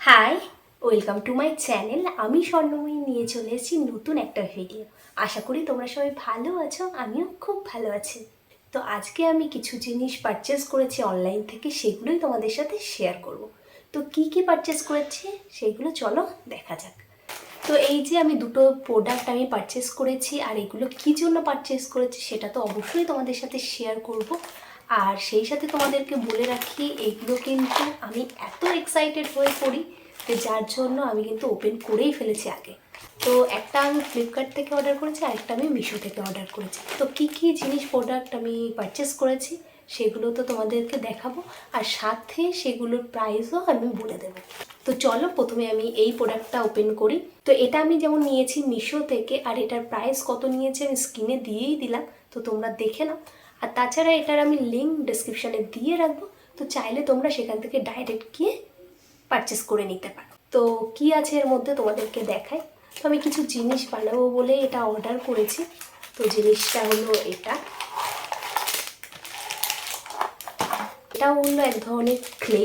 Hi welcome to my channel আমি স্বর্ণময়ী নিয়ে চলে এসেছি নতুন একটা ভিডিও আশা করি তোমরা সবাই ভালো আছো, আমিও খুব ভালো আছি। তো আজকে আমি কিছু জিনিস পারচেস করেছি অনলাইন থেকে, সেগুলোই তোমাদের সাথে শেয়ার করব। তো কি কি পারচেস করেছি, সেগুলো চলো দেখা যাক। তো এই যে আমি দুটো প্রোডাক্ট আমি পারচেস করেছি, আর এগুলো কী জন্য পারচেস করেছি, সেটা তো অবশ্যই তোমাদের সাথে শেয়ার করব। আর সেই সাথে তোমাদেরকে বলে রাখি, এগুলো কিন্তু আমি এত এক্সাইটেড হয়ে পড়ি যে যার জন্য আমি কিন্তু ওপেন করেই ফেলেছি আগে। তো একটা আমি ফ্লিপকার্ট থেকে অর্ডার করেছি আরেকটা আমি মিশো থেকে অর্ডার করেছি। তো কী কী জিনিস প্রোডাক্ট আমি পারচেস করেছি, সেগুলো তো তোমাদেরকে দেখাবো। আর সাথে সেগুলোর প্রাইসও আমি বলে দেবো। তো চলো প্রথমে আমি এই প্রোডাক্টটা ওপেন করি। তো এটা আমি যেমন নিয়েছি মিশো থেকে, আর এটার প্রাইস কত নিয়েছে আমি স্ক্রিনে দিয়েই দিলাম। তো তোমরা দেখে নাও। আর তাছাড়া এটার আমি লিঙ্ক ডিসক্রিপশানে দিয়ে রাখব, তো চাইলে তোমরা সেখান থেকে ডাইরেক্ট গিয়ে পারচেস করে নিতে পারো। তো কি আছে এর মধ্যে তোমাদেরকে দেখাই। তো আমি কিছু জিনিস বানাবো বলে এটা অর্ডার করেছি। তো জিনিসটা হলো এটা। এটা হলো এক ধরনের ক্লে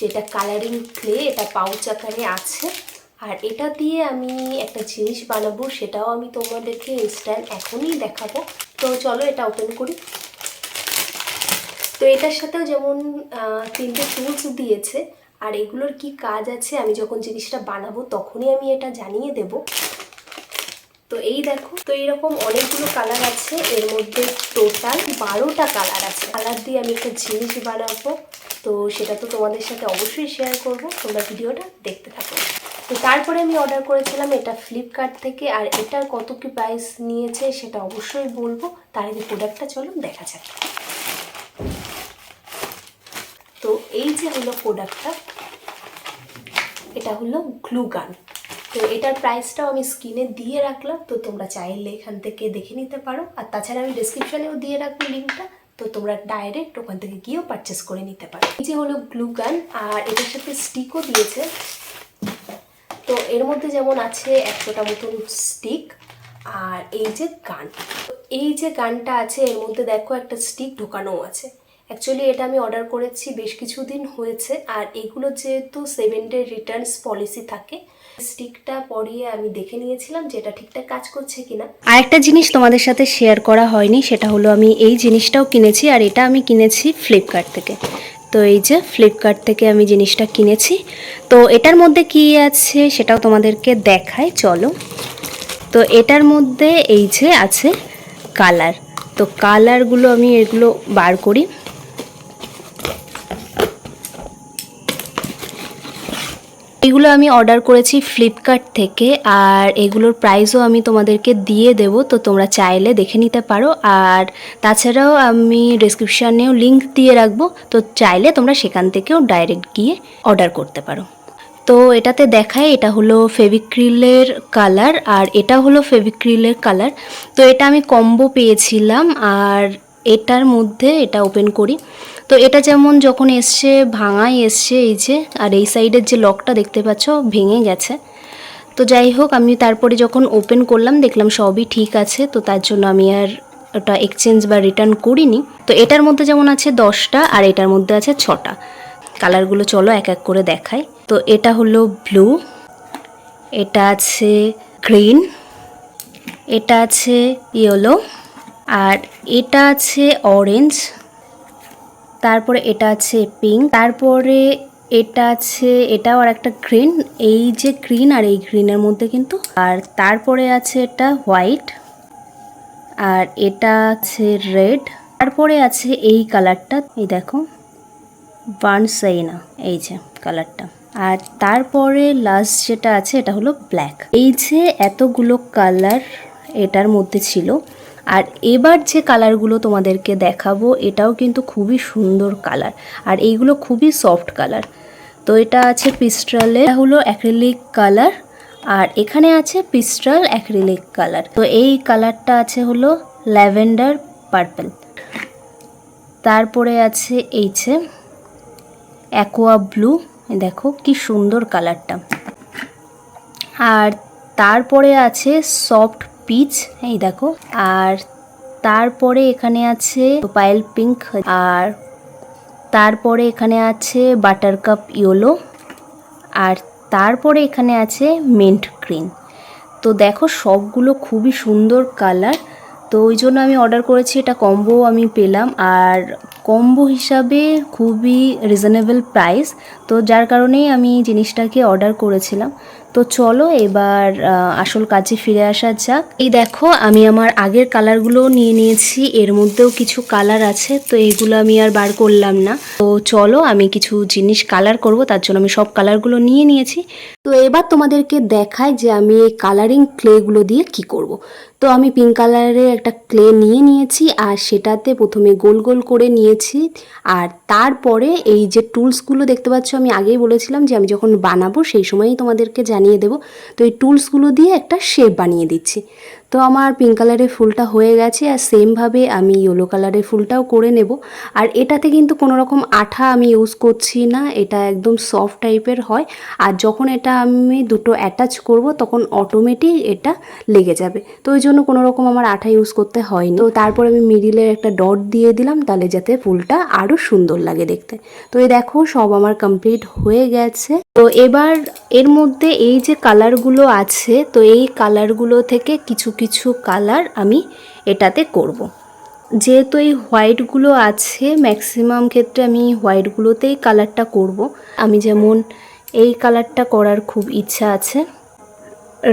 যেটা কালারিং ক্লে এটা পাউচ আকারে আছে। আর এটা দিয়ে আমি একটা জিনিস বানাবো, সেটাও আমি তোমাদেরকে ইনস্ট্যান্ট এখনই দেখাবো। তো চলো এটা ওপেন করি। তো এটার সাথেও যেমন তিনটে টুলস দিয়েছে, আর এগুলোর কি কাজ আছে, আমি যখন জিনিসটা বানাবো তখনই আমি এটা জানিয়ে দেব। তো এই দেখো, তো এরকম অনেকগুলো কালার আছে, এর মধ্যে টোটাল বারোটা কালার আছে। কালার দিয়ে আমি একটা জিনিস বানাবো, তো সেটা তো তোমাদের সাথে অবশ্যই শেয়ার করব, তোমরা ভিডিওটা দেখতে থাকো। তো তারপরে আমি অর্ডার করেছিলাম এটা ফ্লিপকার্ট থেকে, আর এটার কত কি প্রাইস নিয়েছে সেটা অবশ্যই বলব। তার আগে প্রোডাক্টটা চলো দেখা যাক তো এই যে হলো প্রোডাক্টটা এটা হলো গ্লু গান তো এটার প্রাইসটাও আমি স্ক্রিনে দিয়ে রাখলাম, তো তোমরা চাইলে এখান থেকে দেখে নিতে পারো। আর তাছাড়া আমি ডিসক্রিপশানেও দিয়ে রাখব লিঙ্কটা তো তোমরা ডাইরেক্ট ওখান থেকে গিয়েও পারচেস করে নিতে পারো। এই যে হলো গ্লু গান আর এটার সাথে স্টিকও দিয়েছে। তো এর মধ্যে যেমন আছে একশোটা মতন স্টিক আর এই যে গান এই যে গানটা আছে, এর মধ্যে দেখো একটা স্টিক ঢোকানোও আছে। অ্যাকচুয়ালি এটা আমি অর্ডার করেছি, বেশ কিছুদিন হয়েছে। আর এগুলো যেহেতু সেভেন ডে রিটার্নস পলিসি থাকে স্টিকটা পরিয়ে আমি দেখে নিয়েছিলাম যে এটা ঠিকঠাক কাজ করছে কিনা। আরেকটা জিনিস তোমাদের সাথে শেয়ার করা হয়নি, সেটা হলো আমি এই জিনিসটাও কিনেছি, আর এটা আমি কিনেছি ফ্লিপকার্ট থেকে। তো এই যে ফ্লিপকার্ট থেকে আমি জিনিসটা কিনেছি। তো এটার মধ্যে কি আছে সেটাও তোমাদেরকে দেখায় চলো। তো এটার মধ্যে এই যে আছে কালার তো কালারগুলো আমি এগুলো বার করি। এগুলো আমি অর্ডার করেছি ফ্লিপকার্ট থেকে, আর এগুলোর প্রাইসও আমি তোমাদেরকে দিয়ে দেব, তো তোমরা চাইলে দেখে নিতে পারো। আর তাছাড়াও আমি ডিসক্রিপশানেও লিংক দিয়ে রাখব, তো চাইলে তোমরা সেখান থেকেও ডাইরেক্ট গিয়ে অর্ডার করতে পারো। তো এটাতে দেখায়, এটা হলো ফেভিক্রিলের কালার আর এটা হলো ফেভিক্রিলের কালার তো এটা আমি কম্বো পেয়েছিলাম, আর এটার মধ্যে, এটা ওপেন করি। তো এটা যেমন যখন এসছে ভাঙাই এসছে এই যে, আর এই সাইডের যে লকটা দেখতে পাচ্ছ, ভেঙে গেছে। তো যাই হোক, আমি তারপরে যখন ওপেন করলাম, দেখলাম সবই ঠিক আছে, তো তার জন্য আমি আর ওটা এক্সচেঞ্জ বা রিটার্ন করিনি। তো এটার মধ্যে যেমন আছে দশটা, আর এটার মধ্যে আছে ছটা। কালারগুলো চলো এক এক করে দেখাই। তো এটা হলো ব্লু এটা আছে গ্রিন এটা আছে ইয়েলো আর এটা আছে অরেঞ্জ তারপরে এটা আছে পিঙ্ক তারপরে এটা আছে, এটাও আর একটা গ্রিন এই যে গ্রিন আর এই গ্রিনের মধ্যে কিন্তু, আর তারপরে আছে এটা হোয়াইট আর এটা আছে রেড তারপরে আছে এই কালারটা এই দেখো বার্নসাইনা এই যে কালারটা আর তারপরে লাস্ট যেটা আছে, এটা হলো ব্ল্যাক এই যে এতগুলো কালার এটার মধ্যে ছিল আর এবার যে কালারগুলো তোমাদেরকে দেখাবো, এটাও কিন্তু খুবই সুন্দর কালার। আর এইগুলো খুবই সফট কালার। তো এটা আছে পিস্ট্রালে হলো অ্যাক্রিলিক কালার। আর এখানে আছে পিস্ট্রাল অ্যাক্রিলিক কালার। তো এই কালারটা আছে হলো ল্যাভেন্ডার পার্পেল। তারপরে আছে এই যে অ্যাকোয়া ব্লু। দেখো কি সুন্দর কালারটা। আর তারপরে আছে সফট পিচ এই দেখো। আর তারপরে এখানে আছে পাইল পিঙ্ক আর তারপরে এখানে আছে বাটার কাপ ইয়েলো আর তারপরে এখানে আছে মেন্ট গ্রিন তো দেখো, সবগুলো খুবই সুন্দর কালার তো ওই জন্য আমি অর্ডার করেছি এটা কম্বো আমি পেলাম। আর কম্বো হিসাবে খুবই রিজনেবল প্রাইস তো যার কারণেই আমি জিনিসটাকে অর্ডার করেছিলাম। তো চলো এবার আসল কাজে ফিরে আসা যাক। এই দেখো, আমি আমার আগের কালারগুলো নিয়ে নিয়েছি। এর মধ্যেও কিছু কালার আছে, তো এগুলো আমি আর বার করলাম না। তো চলো, আমি কিছু জিনিস কালার করব, তার জন্য আমি সব কালারগুলো নিয়ে নিয়েছি। তো এবার তোমাদেরকে দেখায় যে আমি এই কালারিং ক্লেগুলো দিয়ে কি করব। তো আমি পিঙ্ক কালারের একটা ক্লে নিয়ে নিয়েছি, আর সেটাতে প্রথমে গোল গোল করে নিয়েছি। আর তারপরে এই যে টুলসগুলো দেখতে পাচ্ছ, আমি আগেই বলেছিলাম যে আমি যখন বানাবো সেই সময়ই তোমাদেরকে জানিয়ে দেবো। তো এই টুলসগুলো দিয়ে একটা শেপ বানিয়ে দিচ্ছি। তো আমার পিঙ্ক কালারের ফুলটা হয়ে গেছে আর সেমভাবে আমি ইয়েলো কালারের ফুলটাও করে নেব। আর এটাতে কিন্তু কোনো রকম আঠা আমি ইউজ করছি না, এটা একদম সফট টাইপের হয়। আর যখন এটা আমি দুটো অ্যাটাচ করব, তখন অটোমেটিক এটা লেগে যাবে। তো ওই জন্য কোনো রকম আমার আঠা ইউজ করতে হয়নি। তো তারপর আমি মিডিলের একটা ডট দিয়ে দিলাম, তাহলে যাতে ফুলটা আরও সুন্দর লাগে দেখতে। তো এই দেখো, সব আমার কমপ্লিট হয়ে গেছে। তো এবার এর মধ্যে এই যে কালারগুলো আছে, তো এই কালারগুলো থেকে কিছু কিছু কালার আমি এটাতে করব। যেহেতু এই হোয়াইটগুলো আছে ম্যাক্সিমাম ক্ষেত্রে আমি হোয়াইটগুলোতেই কালারটা করব। আমি যেমন এই কালারটা করার খুব ইচ্ছা আছে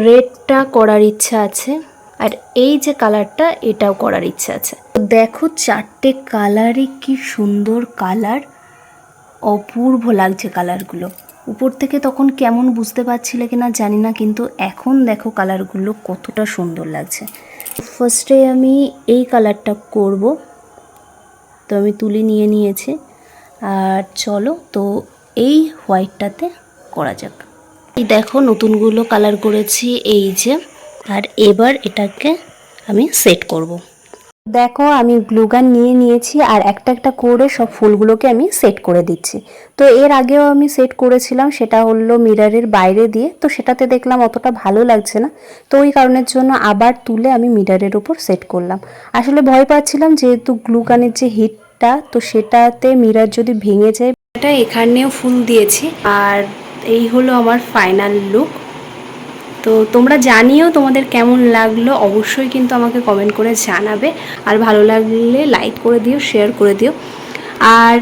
রেডটা করার ইচ্ছা আছে, আর এই যে কালারটা এটাও করার ইচ্ছা আছে দেখো চারটে কালারই কি সুন্দর কালার অপূর্ব লাগছে কালারগুলো উপর থেকে তখন কেমন বুঝতে পারছিলে কিনা জানি না, কিন্তু এখন দেখো কালারগুলো কতটা সুন্দর লাগছে। ফার্স্টে আমি এই কালারটা করব, তো আমি তুলে নিয়ে নিয়েছি। আর চলো, তো এই হোয়াইটটাতে করা যাক। এই দেখো, নতুনগুলো কালার করেছি, এই যে। আর এবার এটাকে আমি সেট করব। দেখো, আমি গ্লুগান নিয়ে নিয়েছি আর একটা একটা করে সব ফুলগুলোকে আমি সেট করে দিচ্ছি। তো এর আগেও আমি সেট করেছিলাম, সেটা হলো মিরারের বাইরে দিয়ে। তো সেটাতে দেখলাম অতটা ভালো লাগছে না। তো ওই কারণের জন্য আবার তুলে আমি মিরারের উপর সেট করলাম। আসলে ভয় পাচ্ছিলাম যেহেতু গ্লুগানের যে হিটটা তো সেটাতে মিরার যদি ভেঙে যায় এটা এখানেও ফুল দিয়েছি। আর এই হলো আমার ফাইনাল লুক তো তোমরা জানিও তোমাদের কেমন লাগল, অবশ্যই কিন্তু আমাকে কমেন্ট করে জানাবে। আর ভালো লাগলে লাইক করে দিও শেয়ার করে দিও। আর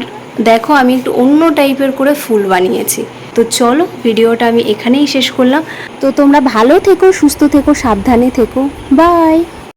দেখো আমি একটু অন্য টাইপের করে ফুল বানিয়েছি। তো চলো ভিডিওটা আমি এখানেই শেষ করলাম। তো তোমরা ভালো থেকো, সুস্থ থেকো, সাবধানে থেকো। বাই